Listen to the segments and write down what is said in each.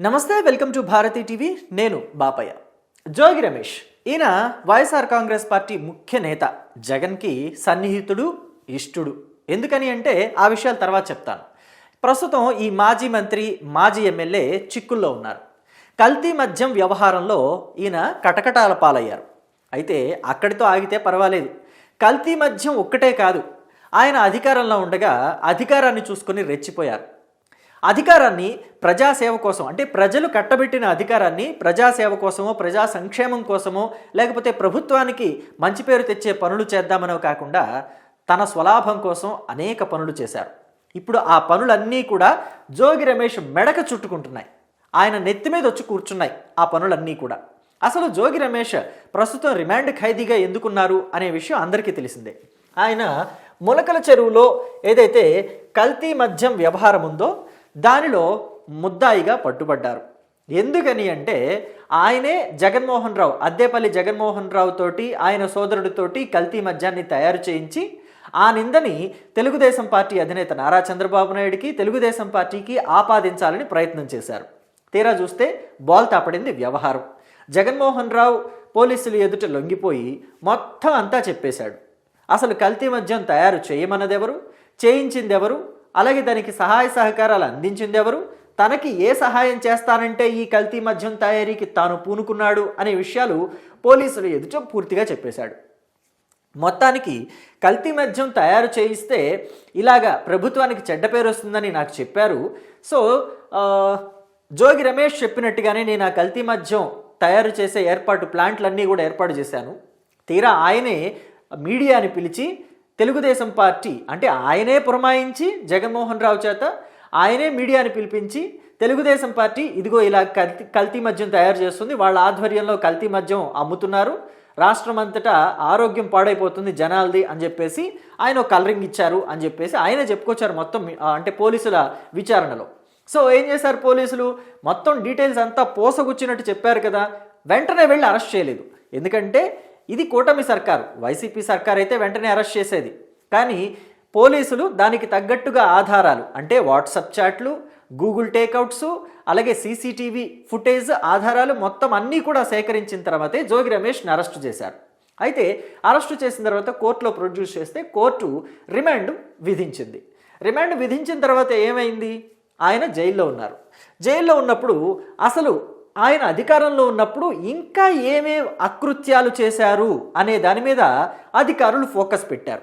నమస్తే welcome to Bharati TV. నేను బాపయ్య. జోగి రమేష్. ఈయన వైఎస్ఆర్ కాంగ్రెస్ పార్టీ ముఖ్య నేత. జగన్కి సన్నిహితుడు ఇష్టుడు. ఎందుకని అంటే ఆ విషయాలు తర్వాత చెప్తాను. ప్రస్తుతం ఈ మాజీ మంత్రి మాజీ ఎమ్మెల్యే చిక్కుల్లో ఉన్నారు. కల్తీ మద్యం వ్యవహారంలో ఈయన కటకటాల పాలయ్యారు. అయితే అక్కడితో ఆగితే పర్వాలేదు. కల్తీ మద్యం ఒక్కటే కాదు ఆయన అధికారంలో ఉండగా అధికారాన్ని చూసుకొని రెచ్చిపోయారు. అధికారాన్ని ప్రజాసేవ కోసం అంటే ప్రజలు కట్టబెట్టిన అధికారాన్ని ప్రజాసేవ కోసమో ప్రజా సంక్షేమం కోసమో లేకపోతే ప్రభుత్వానికి మంచి పేరు తెచ్చే పనులు చేద్దామనో కాకుండా తన స్వలాభం కోసం అనేక పనులు చేశారు. ఇప్పుడు ఆ పనులన్నీ కూడా జోగి రమేష్ మెడక చుట్టుకుంటున్నాయి. ఆయన నెత్తి మీద వచ్చి కూర్చున్నాయి ఆ పనులన్నీ కూడా. అసలు జోగి రమేష్ ప్రస్తుతం రిమాండ్ ఖైదీగా ఎందుకున్నారు అనే విషయం అందరికీ తెలిసిందే. ఆయన ములకల చెరువులో ఏదైతే కల్తీ మద్యం వ్యవహారం ఉందో దానిలో ముద్దాయిగా పట్టుబడ్డారు. ఎందుకని అంటే ఆయనే జగన్మోహన్ రావు అద్దేపల్లి జగన్మోహన్ రావు తోటి ఆయన సోదరుడితోటి కల్తీ మద్యాన్ని తయారు చేయించి ఆ నిందని తెలుగుదేశం పార్టీ అధినేత నారా చంద్రబాబు నాయుడికి తెలుగుదేశం పార్టీకి ఆపాదించాలని ప్రయత్నం చేశారు. తీరా చూస్తే బాల్ తాపడింది వ్యవహారం. జగన్మోహన్ రావు పోలీసులు ఎదుట లొంగిపోయి మొత్తం అంతా చెప్పేశాడు. అసలు కల్తీ మద్యం తయారు చేయమన్నదెవరు? చేయించిందెవరు? అలాగే దానికి సహాయ సహకారాలు అందించింది ఎవరు? తనకి ఏ సహాయం చేస్తానంటే ఈ కల్తీ మద్యం తయారీకి తాను పూనుకున్నాడు అనే విషయాలు పోలీసులు ఎదుట పూర్తిగా చెప్పేశాడు. మొత్తానికి కల్తీ మద్యం తయారు చేయిస్తే ఇలాగా ప్రభుత్వానికి చెడ్డ పేరు వస్తుందని నాకు చెప్పారు. సో జోగి రమేష్ చెప్పినట్టుగానే నేను ఆ కల్తీ మద్యం తయారు చేసే ఏర్పాటు ప్లాంట్లన్నీ కూడా ఏర్పాటు చేశాను. తీరా ఆయనే మీడియాని పిలిచి తెలుగుదేశం పార్టీ అంటే ఆయనే పురమాయించి జగన్మోహన్ రావు చేత ఆయనే మీడియాని పిలిపించి తెలుగుదేశం పార్టీ ఇదిగో ఇలా కల్తీ కల్తీ మద్యం తయారు చేస్తుంది వాళ్ళ ఆధ్వర్యంలో కల్తీ మద్యం అమ్ముతున్నారు రాష్ట్రం అంతటా ఆరోగ్యం పాడైపోతుంది జనాలది అని చెప్పేసి ఆయన ఒక కలరింగ్ ఇచ్చారు అని చెప్పేసి ఆయనే చెప్పుకొచ్చారు మొత్తం అంటే పోలీసుల విచారణలో. సో ఏం చేశారు పోలీసులు? మొత్తం డీటెయిల్స్ అంతా పోసగుచ్చినట్టు చెప్పారు కదా వెంటనే వెళ్ళి అరెస్ట్ చేయలేదు. ఎందుకంటే ఇది కూటమి సర్కారు. వైసీపీ సర్కార్ అయితే వెంటనే అరెస్ట్ చేసేది. కానీ పోలీసులు దానికి తగ్గట్టుగా ఆధారాలు అంటే వాట్సప్ చాట్లు గూగుల్ టేక్అవుట్స్ అలాగే సీసీటీవీ ఫుటేజ్ ఆధారాలు మొత్తం అన్నీ కూడా సేకరించిన తర్వాతే జోగి రమేష్ని అరెస్ట్ చేశారు. అయితే అరెస్టు చేసిన తర్వాత కోర్టులో ప్రొడ్యూస్ చేస్తే కోర్టు రిమాండ్ విధించింది. రిమాండ్ విధించిన తర్వాత ఏమైంది? ఆయన జైల్లో ఉన్నారు. జైల్లో ఉన్నప్పుడు అసలు ఆయన అధికారంలో ఉన్నప్పుడు ఇంకా ఏమేం అకృత్యాలు చేశారు అనే దాని మీద అధికారులు ఫోకస్ పెట్టారు.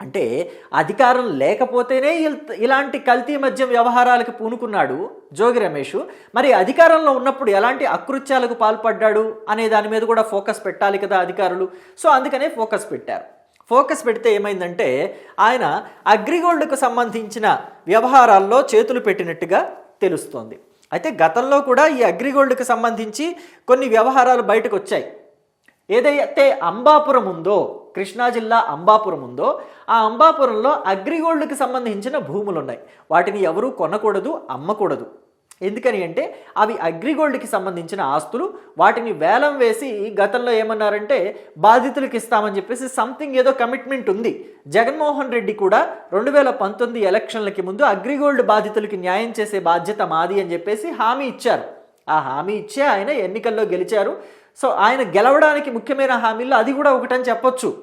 అంటే అధికారం లేకపోతేనే ఇల్- ఇలాంటి కల్తీ మద్యం వ్యవహారాలకు పూనుకున్నాడు జోగి రమేష్. మరి అధికారంలో ఉన్నప్పుడు ఎలాంటి అకృత్యాలకు పాల్పడ్డాడు అనే దాని మీద కూడా ఫోకస్ పెట్టాలి కదా అధికారులు. సో అందుకనే ఫోకస్ పెట్టారు. ఫోకస్ పెడితే ఏమైందంటే ఆయన అగ్రిగోల్డ్కు సంబంధించిన వ్యవహారాల్లో చేతులు పెట్టినట్టుగా తెలుస్తోంది. అయితే గతంలో కూడా ఈ అగ్రిగోల్డ్కి సంబంధించి కొన్ని వ్యవహారాలు బయటకు వచ్చాయి ఏదైతే అంబాపురం ఉందో కృష్ణా జిల్లా అంబాపురం ఉందో ఆ అంబాపురంలో అగ్రిగోల్డ్కి సంబంధించిన భూములు ఉన్నాయి వాటిని ఎవరూ కొనకూడదు అమ్మకూడదు. ఎందుకని అంటే అవి అగ్రిగోల్డ్కి సంబంధించిన ఆస్తులు. వాటిని వేలం వేసి గతంలో ఏమన్నారంటే బాధితులకు ఇస్తామని చెప్పేసి సంథింగ్ ఏదో కమిట్మెంట్ ఉంది. జగన్మోహన్ రెడ్డి కూడా రెండు వేల పంతొమ్మిది ఎలక్షన్లకి ముందు అగ్రిగోల్డ్ బాధితులకి న్యాయం చేసే బాధ్యత మాది అని చెప్పేసి హామీ ఇచ్చారు. ఆ హామీ ఇచ్చే ఆయన ఎన్నికల్లో గెలిచారు. సో ఆయన గెలవడానికి ముఖ్యమైన హామీల్లో అది కూడా ఒకటని చెప్పొచ్చు.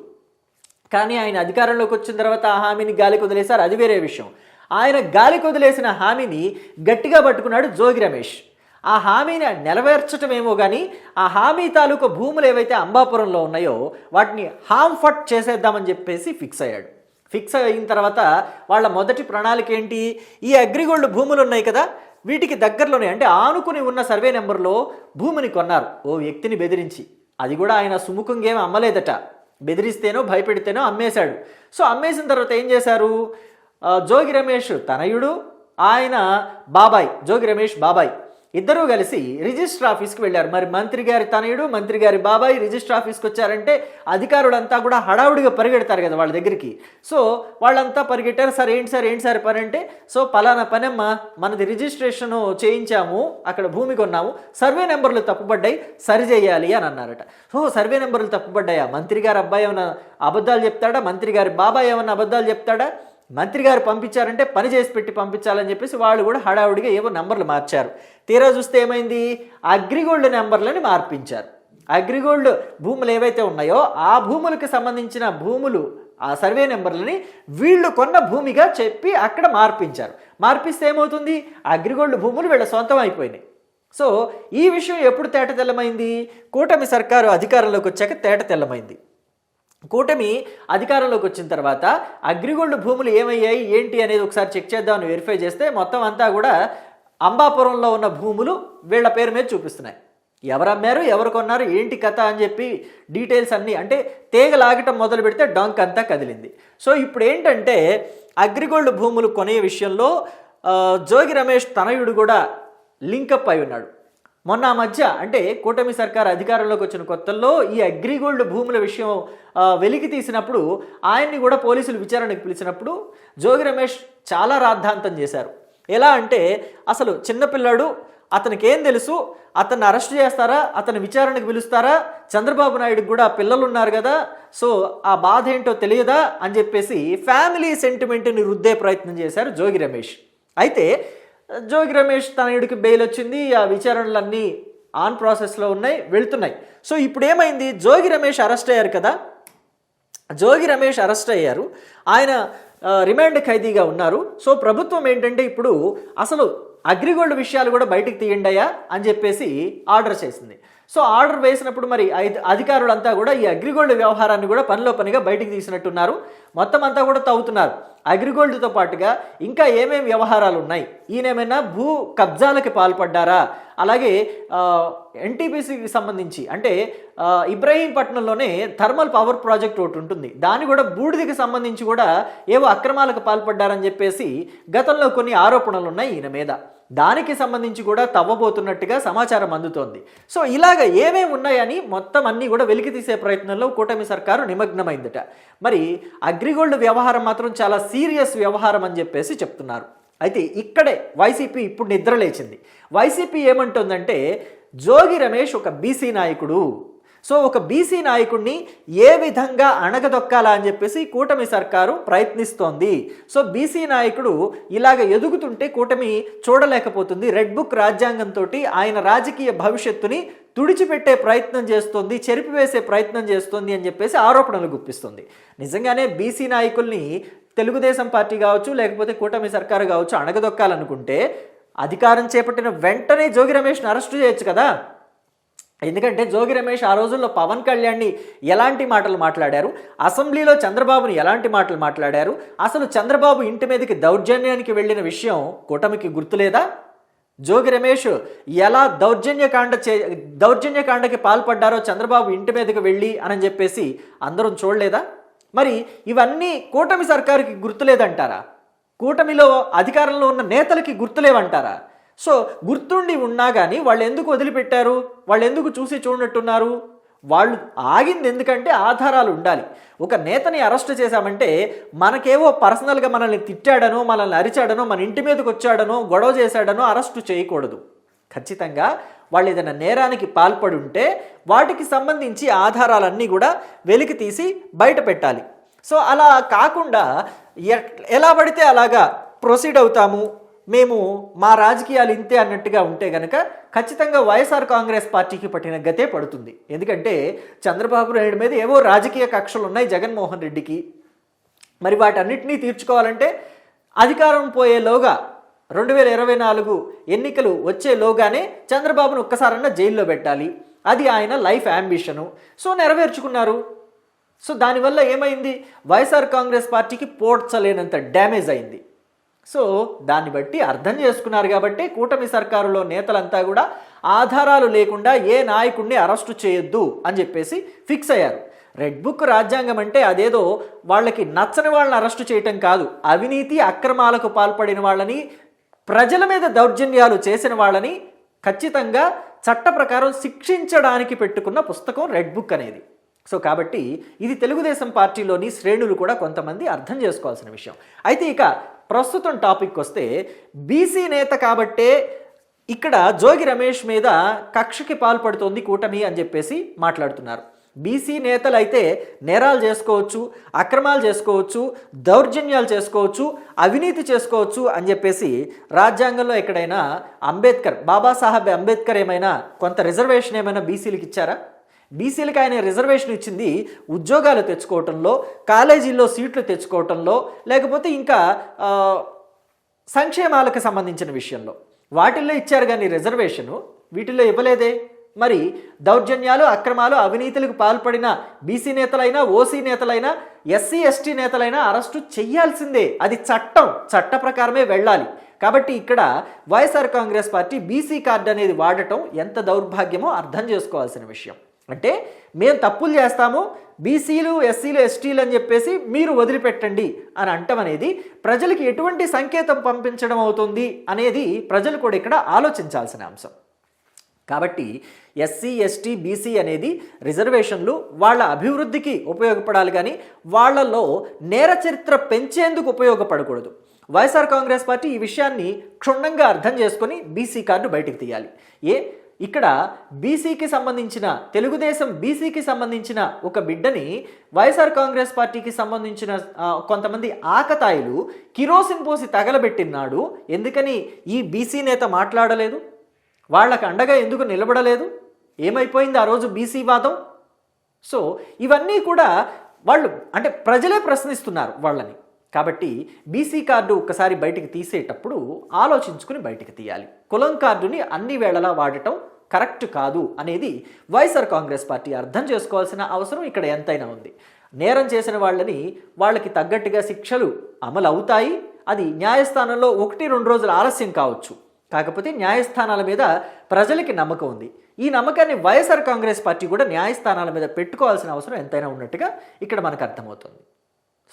కానీ ఆయన అధికారంలోకి వచ్చిన తర్వాత ఆ హామీని గాలికి వదిలేశారు. అది వేరే విషయం. ఆయన గాలికి వదిలేసిన హామీని గట్టిగా పట్టుకున్నాడు జోగి రమేష్. ఆ హామీని నెరవేర్చటమేమో కానీ ఆ హామీ తాలూకు భూములు ఏవైతే అంబాపురంలో ఉన్నాయో వాటిని హామ్ఫట్ చేసేద్దామని చెప్పేసి ఫిక్స్ అయ్యాడు. ఫిక్స్ అయిన తర్వాత వాళ్ళ మొదటి ప్రణాళిక ఏంటి? ఈ అగ్రిగోల్డ్ భూములు ఉన్నాయి కదా వీటికి దగ్గరలోనే అంటే ఆనుకుని ఉన్న సర్వే నెంబర్లో భూమిని కొన్నారు. ఓ వ్యక్తిని బెదిరించి. అది కూడా ఆయన సుముఖంగా ఏమి అమ్మలేదట. బెదిరిస్తేనో భయపెడితేనో అమ్మేశాడు. సో అమ్మేసిన తర్వాత ఏం చేశారు? జోగి రమేష్ తనయుడు ఆయన బాబాయ్ జోగి రమేష్ బాబాయ్. ఇద్దరూ కలిసి రిజిస్టర్ ఆఫీస్కి వెళ్ళారు. మరి మంత్రి గారి తనయుడు మంత్రి గారి బాబాయ్ రిజిస్టర్ ఆఫీస్కి వచ్చారంటే అధికారులంతా కూడా హడావుడిగా పరిగెడతారు కదా వాళ్ళ దగ్గరికి. సో వాళ్ళంతా పరిగెట్టారు సార్ ఏంటి సార్ ఏంటి సార్ పని అంటే సో పలానా పనమ్మ మనది రిజిస్ట్రేషన్ చేయించాము అక్కడ భూమి కొన్నాము సర్వే నెంబర్లు తప్పుపడ్డాయి సరి చేయాలి అని అన్నారట. సో సర్వే నెంబర్లు తప్పుపడ్డాయా మంత్రి గారి అబ్బాయి ఏమైనా అబద్ధాలు చెప్తాడా? మంత్రి గారి బాబాయ్ ఏమైనా అబద్ధాలు చెప్తాడా? మంత్రి గారు పంపించారంటే పని చేసి పెట్టి పంపించాలని చెప్పేసి వాళ్ళు కూడా హడావుడిగా ఏవో నెంబర్లు మార్చారు. తీరా చూస్తే ఏమైంది? అగ్రిగోల్డ్ నెంబర్లని మార్పించారు. అగ్రిగోల్డ్ భూములు ఏవైతే ఉన్నాయో ఆ భూములకు సంబంధించిన భూములు ఆ సర్వే నెంబర్లని వీళ్ళు కొన్న భూమిగా చెప్పి అక్కడ మార్పించారు. మార్పిస్తే ఏమవుతుంది? అగ్రిగోల్డ్ భూములు వీళ్ళ సొంతం అయిపోయినాయి. సో ఈ విషయం ఎప్పుడు తేట తెల్లమైంది కూటమి సర్కారు అధికారంలోకి వచ్చాక తేట తెల్లమైంది కూటమి అధికారంలోకి వచ్చిన తర్వాత అగ్రిగోల్డ్ భూములు ఏమయ్యాయి ఏంటి అనేది ఒకసారి చెక్ చేద్దామని వెరిఫై చేస్తే మొత్తం అంతా కూడా అంబాపురంలో ఉన్న భూములు వీళ్ళ పేరు మీద చూపిస్తున్నాయి. ఎవరు అమ్మారు ఎవరు కొన్నారు ఏంటి కథ అని చెప్పి డీటెయిల్స్ అన్నీ అంటే తీగ లాగటం మొదలు పెడితే డంక్ అంతా కదిలింది. సో ఇప్పుడు ఏంటంటే అగ్రిగోల్డ్ భూములు కొనే విషయంలో జోగి రమేష్ తనయుడు కూడా లింకప్ అయి ఉన్నాడు. మొన్న ఆ మధ్య అంటే కూటమి సర్కార్ అధికారంలోకి వచ్చిన కొత్తల్లో ఈ అగ్రిగోల్డ్ భూముల విషయం వెలికి తీసినప్పుడు ఆయన్ని కూడా పోలీసులు విచారణకు పిలిచినప్పుడు జోగి రమేష్ చాలా రాద్ధాంతం చేశారు. ఎలా అంటే అసలు చిన్నపిల్లాడు అతనికి ఏం తెలుసు? అతన్ని అరెస్ట్ చేస్తారా? అతను విచారణకు పిలుస్తారా? చంద్రబాబు నాయుడుకి కూడా పిల్లలు ఉన్నారు కదా సో ఆ బాధ ఏంటో తెలియదా? అని చెప్పేసి ఫ్యామిలీ సెంటిమెంట్ని రుద్దే ప్రయత్నం చేశారు జోగి రమేష్. అయితే జోగి రమేష్ తనయుడికి బెయిల్ వచ్చింది ఆ విచారణలన్నీ ఆన్ ప్రాసెస్లో ఉన్నాయి వెళ్తున్నాయి. సో ఇప్పుడు ఏమైంది జోగి రమేష్ అరెస్ట్ అయ్యారు కదా? జోగి రమేష్ అరెస్ట్ అయ్యారు. ఆయన రిమాండ్ ఖైదీగా ఉన్నారు. సో ప్రభుత్వం ఏంటంటే ఇప్పుడు అసలు అగ్రిగోల్డ్ విషయాలు కూడా బయటికి తీయండి అయ్యా అని చెప్పేసి ఆర్డర్ చేసింది. సో ఆర్డర్ వేసినప్పుడు మరి ఐదు అధికారులంతా కూడా ఈ అగ్రిగోల్డ్ వ్యవహారాన్ని కూడా పనిలో పనిగా బయటికి తీసినట్టున్నారు. మొత్తం అంతా కూడా తవ్వుతున్నారు. అగ్రిగోల్డ్తో పాటుగా ఇంకా ఏమేం వ్యవహారాలు ఉన్నాయి? ఈయనేమైనా భూ కబ్జాలకి పాల్పడ్డారా? అలాగే ఎన్టీపీసీకి సంబంధించి అంటే ఇబ్రహీంపట్నంలోనే థర్మల్ పవర్ ప్రాజెక్ట్ ఒకటి ఉంటుంది. దాని కూడా బూడిదికి సంబంధించి కూడా ఏవో అక్రమాలకు పాల్పడ్డారని చెప్పేసి గతంలో కొన్ని ఆరోపణలు ఉన్నాయి ఈయన మీద. దానికి సంబంధించి కూడా తవ్వబోతున్నట్టుగా సమాచారం అందుతోంది. సో ఇలాగ ఏమేమి ఉన్నాయని మొత్తం అన్నీ కూడా వెలికి తీసే ప్రయత్నంలో కూటమి సర్కారు నిమగ్నమైందట. మరి అగ్రిగోల్డ్ వ్యవహారం మాత్రం చాలా సీరియస్ వ్యవహారం అని చెప్పేసి చెప్తున్నారు. అయితే ఇక్కడే వైసీపీ ఇప్పుడు నిద్ర లేచింది వైసీపీ ఏమంటుందంటే జోగి రమేష్ ఒక బీసీ నాయకుడు. సో ఒక బీసీ నాయకుడిని ఏ విధంగా అణగదొక్కాలా అని చెప్పేసి కూటమి సర్కారు ప్రయత్నిస్తోంది. సో బీసీ నాయకుడు ఇలాగ ఎదుగుతుంటే కూటమి చూడలేకపోతుంది. రెడ్ బుక్ రాజ్యాంగంతో ఆయన రాజకీయ భవిష్యత్తుని తుడిచిపెట్టే ప్రయత్నం చేస్తుంది చెరిపివేసే ప్రయత్నం చేస్తుంది అని చెప్పేసి ఆరోపణలు గుప్పిస్తుంది. నిజంగానే బీసీ నాయకుల్ని తెలుగుదేశం పార్టీ కావచ్చు లేకపోతే కూటమి సర్కారు కావచ్చు అణగదొక్కాలనుకుంటే అధికారం చేపట్టిన వెంటనే జోగి రమేష్ని అరెస్టు చేయొచ్చు కదా. ఎందుకంటే జోగి రమేష్ ఆ రోజుల్లో పవన్ కళ్యాణ్ని ఎలాంటి మాటలు మాట్లాడారు? అసెంబ్లీలో చంద్రబాబుని ఎలాంటి మాటలు మాట్లాడారు? అసలు చంద్రబాబు ఇంటి మీదకి దౌర్జన్యానికి వెళ్ళిన విషయం కూటమికి గుర్తులేదా? జోగి రమేష్ ఎలా దౌర్జన్యకాండ చే దౌర్జన్యకాండకి పాల్పడ్డారో చంద్రబాబు ఇంటి మీదకి వెళ్ళి అని చెప్పేసి అందరం చూడలేదా? మరి ఇవన్నీ కూటమి సర్కారుకి గుర్తులేదంటారా? కూటమిలో అధికారంలో ఉన్న నేతలకి గుర్తులేవంటారా? సో గుర్తుండి ఉన్నా కానీ వాళ్ళు ఎందుకు వదిలిపెట్టారు? వాళ్ళు ఎందుకు చూసి చూడనట్టున్నారు? వాళ్ళు ఆగింది ఎందుకంటే ఆధారాలు ఉండాలి. ఒక నేతని అరెస్ట్ చేశామంటే మనకేవో పర్సనల్గా మనల్ని తిట్టాడనో మనల్ని అరిచాడనో మన ఇంటి మీదకి వచ్చాడనో గొడవ చేశాడనో అరెస్టు చేయకూడదు. ఖచ్చితంగా వాళ్ళు ఏదైనా నేరానికి పాల్పడి ఉంటే వాటికి సంబంధించి ఆధారాలన్నీ కూడా వెలికి తీసి బయట పెట్టాలి. సో అలా కాకుండా ఎలా పడితే అలాగా ప్రొసీడ్ అవుతాము? మేము మా రాజకీయాలు ఇంతే అన్నట్టుగా ఉంటే గనక ఖచ్చితంగా వైఎస్ఆర్ కాంగ్రెస్ పార్టీకి పట్టిన గతే పడుతుంది. ఎందుకంటే చంద్రబాబు నాయుడు మీద ఏవో రాజకీయ కక్షలు ఉన్నాయి జగన్మోహన్ రెడ్డికి. మరి వాటన్నిటినీ తీర్చుకోవాలంటే అధికారం పోయేలోగా రెండు వేల ఇరవై నాలుగు ఎన్నికలు వచ్చేలోగానే చంద్రబాబును ఒక్కసారన్నా జైల్లో పెట్టాలి. అది ఆయన లైఫ్ అంబిషను. సో నెరవేర్చుకున్నారు. సో దానివల్ల ఏమైంది? వైఎస్ఆర్ కాంగ్రెస్ పార్టీకి పోడ్చలేనంత డ్యామేజ్ అయింది. సో దాన్ని బట్టి అర్థం చేసుకున్నారు కాబట్టి కూటమి సర్కారులో నేతలంతా కూడా ఆధారాలు లేకుండా ఏ నాయకుడిని అరెస్టు చేయొద్దు అని చెప్పేసి ఫిక్స్ అయ్యారు. రెడ్ బుక్ రాజ్యాంగం అంటే అదేదో వాళ్ళకి నచ్చని వాళ్ళని అరెస్టు చేయటం కాదు. అవినీతి అక్రమాలకు పాల్పడిన వాళ్ళని ప్రజల మీద దౌర్జన్యాలు చేసిన వాళ్ళని ఖచ్చితంగా చట్ట ప్రకారం శిక్షించడానికి పెట్టుకున్న పుస్తకం రెడ్ బుక్ అనేది. సో కాబట్టి ఇది తెలుగుదేశం పార్టీలోని శ్రేణులు కూడా కొంతమంది అర్థం చేసుకోవాల్సిన విషయం. అయితే ఇక ప్రస్తుతం టాపిక్ వస్తే బీసీ నేత కాబట్టే ఇక్కడ జోగి రమేష్ మీద కక్షకి పాల్పడుతోంది కూటమి అని చెప్పేసి మాట్లాడుతున్నారు. బీసీ నేతలు అయితే నేరాలు చేసుకోవచ్చు అక్రమాలు చేసుకోవచ్చు దౌర్జన్యాలు చేసుకోవచ్చు అవినీతి చేసుకోవచ్చు అని చెప్పేసి రాజ్యాంగంలో ఎక్కడైనా అంబేద్కర్ బాబాసాహెబ్ అంబేద్కర్ ఏమైనా కొంత రిజర్వేషన్ ఏమైనా బీసీలకు ఇచ్చారా? బీసీలకు ఆయన రిజర్వేషన్ ఇచ్చింది ఉద్యోగాలు తెచ్చుకోవటంలో కాలేజీల్లో సీట్లు తెచ్చుకోవటంలో లేకపోతే ఇంకా సంక్షేమాలకు సంబంధించిన విషయంలో. వాటిల్లో ఇచ్చారు కానీ రిజర్వేషను వీటిల్లో ఇవ్వలేదే. మరి దౌర్జన్యాలు అక్రమాలు అవినీతులకు పాల్పడిన బీసీ నేతలైనా ఓసీ నేతలైనా ఎస్సీ ఎస్టీ నేతలైనా అరెస్టు చెయ్యాల్సిందే అది చట్టం. చట్ట ప్రకారమే వెళ్ళాలి. కాబట్టి ఇక్కడ YSR Congress party BC card అనేది వాడటం ఎంత దౌర్భాగ్యమో అర్థం చేసుకోవాల్సిన విషయం. అంటే మేము తప్పులు చేస్తాము బీసీలు ఎస్సీలు ఎస్టీలు అని చెప్పేసి మీరు వదిలిపెట్టండి అని అంటం అనేది ప్రజలకి ఎటువంటి సంకేతం పంపించడం అవుతుంది అనేది ప్రజలు కూడా ఇక్కడ ఆలోచించాల్సిన అంశం. కాబట్టి ఎస్సీ ఎస్టీ బీసీ అనేది రిజర్వేషన్లు వాళ్ళ అభివృద్ధికి ఉపయోగపడాలి కానీ వాళ్ళలో నేర చరిత్ర పెంచేందుకు ఉపయోగపడకూడదు. వైఎస్ఆర్ కాంగ్రెస్ పార్టీ ఈ విషయాన్ని క్షుణ్ణంగా అర్థం చేసుకొని బీసీ కార్డు బయటికి తీయాలి. ఏ? ఇక్కడ బీసీకి సంబంధించిన తెలుగుదేశం బీసీకి సంబంధించిన ఒక బిడ్డని వైఎస్ఆర్ కాంగ్రెస్ పార్టీకి సంబంధించిన కొంతమంది ఆకతాయిలు కిరోసిన్ పోసి తగలబెట్టినాడు ఎందుకని ఈ బీసీ నేత మాట్లాడలేదు? వాళ్ళకు అండగా ఎందుకు నిలబడలేదు? ఏమైపోయింది ఆ రోజు బీసీ వాదం? సో ఇవన్నీ కూడా వాళ్ళు అంటే ప్రజలే ప్రశ్నిస్తున్నారు వాళ్ళని. కాబట్టి బీసీ కార్డు ఒక్కసారి బయటికి తీసేటప్పుడు ఆలోచించుకుని బయటికి తీయాలి. కులం కార్డుని అన్ని వేళలా వాడటం కరెక్ట్ కాదు అనేది వైఎస్ఆర్ కాంగ్రెస్ పార్టీ అర్థం చేసుకోవాల్సిన అవసరం ఇక్కడ ఎంతైనా ఉంది. నేరం చేసిన వాళ్ళని వాళ్ళకి తగ్గట్టుగా శిక్షలు అమలు అవుతాయి అది న్యాయస్థానంలో ఒకటి రెండు రోజులు ఆలస్యం కావచ్చు. కాకపోతే న్యాయస్థానాల మీద ప్రజలకి నమ్మకం ఉంది. ఈ నమ్మకాన్ని వైఎస్ఆర్ కాంగ్రెస్ పార్టీ కూడా న్యాయస్థానాల మీద పెట్టుకోవాల్సిన అవసరం ఎంతైనా ఉన్నట్టుగా ఇక్కడ మనకు అర్థమవుతుంది.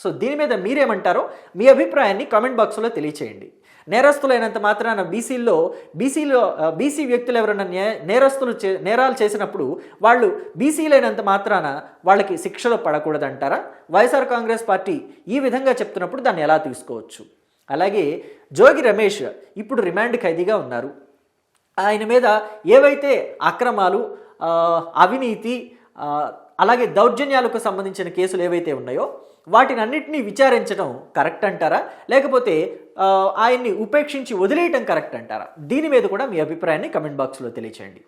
సో దీని మీద మీరేమంటారో మీ అభిప్రాయాన్ని కామెంట్ బాక్స్లో తెలియచేయండి. నేరస్తులైనంత మాత్రాన బీసీల్లో బీసీలో బీసీ వ్యక్తులు ఎవరైనా నే నేరస్తులు చే నేరాలు చేసినప్పుడు వాళ్ళు బీసీలైనంత మాత్రాన వాళ్ళకి శిక్షలు పడకూడదంటారా? వైఎస్ఆర్ కాంగ్రెస్ పార్టీ ఈ విధంగా చెప్తున్నప్పుడు దాన్ని ఎలా తీసుకోవచ్చు? అలాగే జోగి రమేష్ ఇప్పుడు రిమాండ్ ఖైదీగా ఉన్నారు. ఆయన మీద ఏవైతే అక్రమాలు అవినీతి అలాగే దౌర్జన్యాలకు సంబంధించిన కేసులు ఏవైతే ఉన్నాయో వాటినన్నింటినీ విచారించడం కరెక్ట్ అంటారా? లేకపోతే ఆయన్ని ఉపేక్షించి వదిలేయటం కరెక్ట్ అంటారా? దీని మీద కూడా మీ అభిప్రాయాన్ని కమెంట్ బాక్స్లో తెలియచేయండి.